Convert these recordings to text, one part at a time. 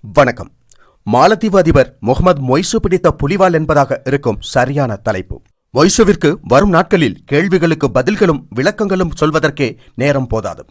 வணக்கம். மாலத்தீவு அதிபர் முகமது மொய்சு பிடித்த புலிவால் என்பதாக இருக்கும் சரியான தலைப்பு. மொய்சுவிற்கு வரும் நாட்களில் கேள்விகளுக்கு பதில்களும் விளக்கங்களும் சொல்வதற்கே நேரம் போதாது.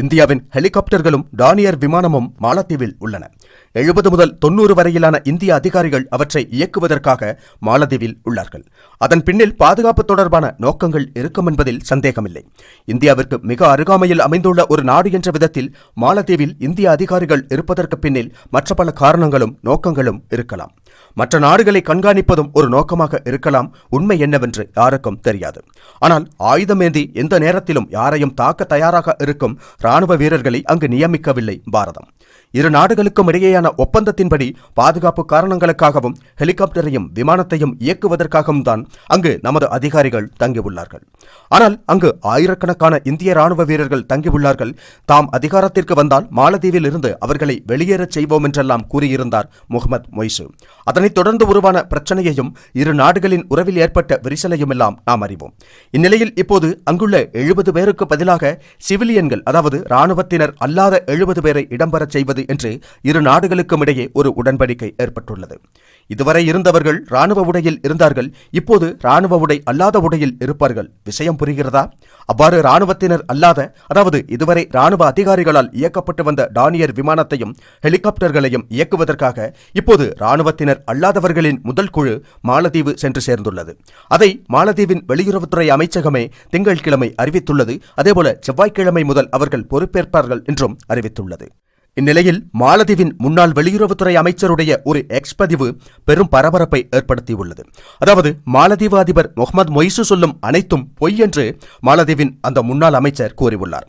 இந்தியாவின் ஹெலிகாப்டர்களும் டானியர் விமானமும் மாலத்தீவில் உள்ளன. எழுபது முதல் தொன்னூறு வரையிலான இந்திய அதிகாரிகள் அவற்றை இயக்குவதற்காக மாலத்தீவில் உள்ளார்கள். அதன் பின்னில் பாதுகாப்பு தொடர்பான நோக்கங்கள் இருக்கும் என்பதில் சந்தேகமில்லை. இந்தியாவிற்கு மிக அருகாமையில் அமைந்துள்ள ஒரு நாடு என்ற விதத்தில் மாலத்தீவில் இந்திய அதிகாரிகள் இருப்பதற்கு பின்னில் மற்ற பல காரணங்களும் நோக்கங்களும் இருக்கலாம். மற்ற நாடுகளை கண்காணிப்பதும் ஒரு நோக்கமாக இருக்கலாம். உண்மை என்னவென்று யாருக்கும் தெரியாது. ஆனால் ஆயுதமேந்தி எந்த நேரத்திலும் யாரையும் தாக்க தயாராக இருக்கும் ராணுவ வீரர்களை அங்கு நியமிக்கவில்லை பாரதம். இரு நாடுகளுக்கும் இடையேயான ஒப்பந்தத்தின்படி பாதுகாப்பு காரணங்களுக்காகவும் ஹெலிகாப்டரையும் விமானத்தையும் இயக்குவதற்காகவும் தான் அங்கு நமது அதிகாரிகள் தங்கியுள்ளார்கள். ஆனால் அங்கு ஆயிரக்கணக்கான இந்திய ராணுவ வீரர்கள் தங்கியுள்ளார்கள். தாம் அதிகாரத்திற்கு வந்தால் மாலத்தீவில் இருந்து அவர்களை வெளியேறச் செய்வோம் என்றெல்லாம் கூறியிருந்தார் முகமது மொய்சு. அதனைத் தொடர்ந்து உருவான பிரச்சனையையும் இரு நாடுகளின் உறவில் ஏற்பட்ட விரிசலையும் எல்லாம் நாம் அறிவோம். இந்நிலையில் இப்போது அங்குள்ள எழுபது பேருக்கு பதிலாக சிவிலியன்கள் அதாவது ராணுவத்தினர் அல்லாத எழுபது பேரை இடம்பெறச் செய்வது என்று இரு நாடுகளுக்கும் இடையே ஒரு உடன்படிக்கை ஏற்பட்டுள்ளது. இதுவரை இருந்தவர்கள் ராணுவ உடையில் இருந்தார்கள் இப்போது ராணுவ உடை அல்லாத உடையில் இருப்பார்கள். விஷயம் புரிகிறதா? அவ்வாறு ராணுவத்தினர் அல்லாத அதாவது இதுவரை ராணுவ அதிகாரிகளால் இயக்கப்பட்டு வந்த டானியர் விமானத்தையும் ஹெலிகாப்டர்களையும் இயக்குவதற்காக இப்போது ராணுவத்தினர் அல்லாதவர்களின் முதல் குழு மாலத்தீவு சென்று சேர்ந்துள்ளது. அதை மாலத்தீவின் வெளியுறவுத்துறை அமைச்சகமே திங்கட்கிழமை அறிவித்துள்ளது. அதேபோல செவ்வாய்க்கிழமை முதல் அவர்கள் பொறுப்பேற்பார்கள் என்றும் அறிவித்துள்ளது. இந்நிலையில் மாலதீவின் முன்னாள் வெளியுறவுத்துறை அமைச்சருடைய ஒரு எக்ஸ் பதிவு பெரும் பரபரப்பை ஏற்படுத்தியுள்ளது. அதாவது மாலதீவு அதிபர் முகமது மொய்சு சொல்லும் அனைத்தும் பொய் என்று மாலதீவின் அந்த முன்னாள் அமைச்சர் கூறியுள்ளார்.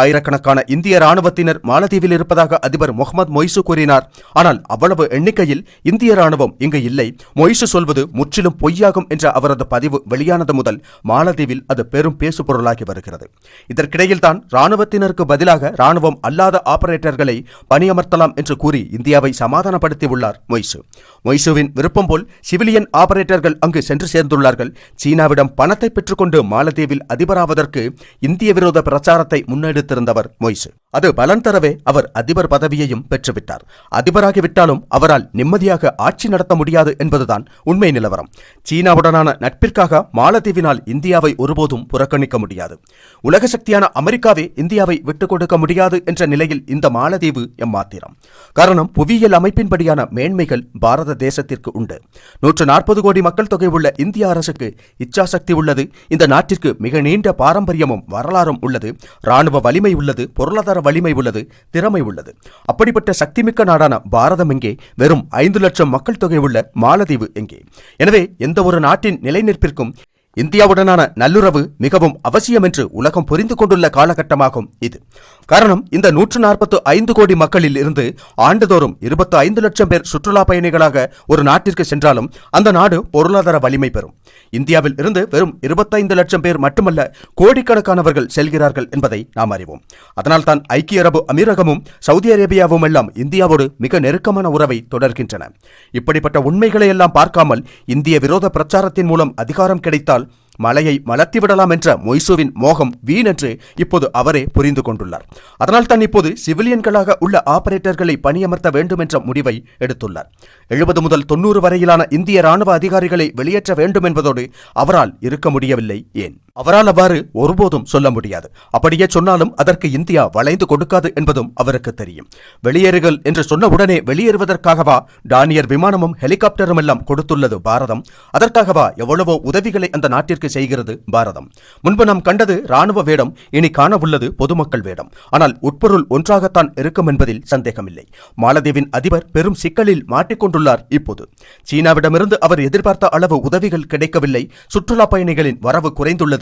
ஆயிரக்கணக்கான இந்திய ராணுவத்தினர் மாலதீவில் இருப்பதாக அதிபர் முகமது மொய்சு கூறினார். ஆனால் அவ்வளவு எண்ணிக்கையில் இந்திய ராணுவம் இங்கு இல்லை. மொய்சு சொல்வது முற்றிலும் பொய்யாகும் என்ற அவரது பதிவு வெளியானது முதல் மாலதீவில் அது பெரும் பேசுபொருளாகி வருகிறது. இதற்கிடையில் தான் ராணுவத்தினருக்கு பதிலாக ராணுவம் அல்லாத ஆபரேட்டர்களை பணியமர்த்தலாம் என்று கூறி இந்தியாவை சமாதானப்படுத்தியுள்ளார் மொய்சு. மொய்சுவின் விருப்பம் போல் சிவிலியன் ஆபரேட்டர்கள் அங்கு சென்று சேர்ந்துள்ளார்கள். சீனாவிடம் பணத்தை பெற்றுக்கொண்டு மாலத்தீவில் அதிபராவதற்கு இந்திய விரோத பிரச்சாரத்தை முன்னெடுத்திருந்தவர் மொய்சு. அது பலன் தரவே அவர் அதிபர் பதவியையும் பெற்றுவிட்டார். அதிபராகிவிட்டாலும் அவரால் நிம்மதியாக ஆட்சி நடத்த முடியாது என்பதுதான் உண்மை நிலவரம். சீனாவுடனான நட்பிற்காக மாலத்தீவினால் இந்தியாவை ஒருபோதும் புறக்கணிக்க முடியாது. உலக சக்தியான அமெரிக்காவே இந்தியாவை விட்டுக் கொடுக்க முடியாது என்ற நிலையில் இந்த மாலத்தீவு எம்மாத்திரம். காரணம் புவியியல் அமைப்பின்படியான மேன்மைகள் பாரத தேசத்திற்கு உண்டு. நூற்று நாற்பது கோடி மக்கள் தொகை உள்ள இந்திய அரசுக்கு இச்சாசக்தி உள்ளது. இந்த நாட்டிற்கு மிக நீண்ட பாரம்பரியமும் வரலாறும் உள்ளது. ராணுவ வலிமை உள்ளது பொருளாதார வலிமை உள்ளது திறமை உள்ளது. அப்படிப்பட்ட சக்திமிக்க நாடான பாரதம் எங்கே? வெறும் ஐந்து லட்சம் மக்கள் தொகை உள்ள மாலத்தீவு எங்கே? எனவே எந்த ஒரு நாட்டின் நிலைநிற்பிற்கும் இந்தியாவுடனான நல்லுறவு மிகவும் அவசியம் என்று உலகம் புரிந்து கொண்டுள்ள காலகட்டமாகும் இது. காரணம் இந்த நூற்று நாற்பத்து ஐந்து கோடி மக்களில் இருந்து ஆண்டுதோறும் இருபத்து ஐந்து லட்சம் பேர் சுற்றுலா பயணிகளாக ஒரு நாட்டிற்கு சென்றாலும் அந்த நாடு பொருளாதார வலிமை பெறும். இந்தியாவில் இருந்து வெறும் இருபத்தைந்து லட்சம் பேர் மட்டுமல்ல கோடிக்கணக்கானவர்கள் செல்கிறார்கள் என்பதை நாம் அறிவோம். அதனால்தான் ஐக்கிய அரபு அமீரகமும் சவுதி அரேபியாவும் எல்லாம் இந்தியாவோடு மிக நெருக்கமான உறவை தொடர்கின்றன. இப்படிப்பட்ட உண்மைகளை எல்லாம் பார்க்காமல் இந்திய விரோத பிரச்சாரத்தின் மூலம் அதிகாரம் கிடைத்தால் மலையை மலர்த்திவிடலாம் என்ற மொய்சுவின் மோகம் வீணென்று இப்போது அவரே புரிந்து கொண்டுள்ளார். அதனால் தான் இப்போது சிவிலியன்களாக உள்ள ஆபரேட்டர்களை பணியமர்த்த வேண்டும் என்ற முடிவை எடுத்துள்ளார். எழுபது முதல் தொன்னூறு வரையிலான இந்திய ராணுவ அதிகாரிகளை வெளியேற்ற வேண்டும் என்பதோடு அவரால் இருக்க முடியவில்லை ஏன்? அவரால் அவ்வாறு ஒருபோதும் சொல்ல முடியாது. அப்படியே சொன்னாலும் அதற்கு இந்தியா வளைந்து கொடுக்காது என்பதும் அவருக்கு தெரியும். வெளியேறுகள் என்று சொன்ன உடனே வெளியேறுவதற்காகவா டானியர் விமானமும் ஹெலிகாப்டரும் எல்லாம் கொடுத்துள்ளது பாரதம்? அதற்காகவா எவ்வளவோ உதவிகளை அந்த நாட்டிற்கு செய்கிறது பாரதம்? முன்பு நாம் கண்டது ராணுவ வேடம் இனி காண உள்ளது பொதுமக்கள் வேடம். ஆனால் உட்பொருள் ஒன்றாகத்தான் இருக்கும் என்பதில் சந்தேகமில்லை. மாலதீவின் அதிபர் பெரும் சிக்கலில் மாட்டிக்கொண்டுள்ளார் இப்போது. சீனாவிடமிருந்து அவர் எதிர்பார்த்த அளவு உதவிகள் கிடைக்கவில்லை. சுற்றுலா பயணிகளின் வரவு குறைந்துள்ளது.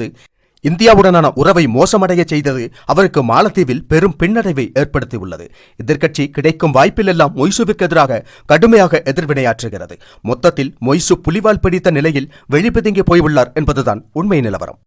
இந்தியாவுடனான உறவை மோசமடைய செய்தது அவருக்கு மாலத்தீவில் பெரும் பின்னடைவை ஏற்படுத்தியுள்ளது. எதிர்க்கட்சி கிடைக்கும் வாய்ப்பிலெல்லாம் மொய்சுவுக்கு எதிராக கடுமையாக எதிர்வினையாற்றுகிறது. மொத்தத்தில் மொய்சு புலிவால் பிடித்த நிலையில் வெளிப்பதுங்கி போயுள்ளார் என்பதுதான் உண்மை நிலவரம்.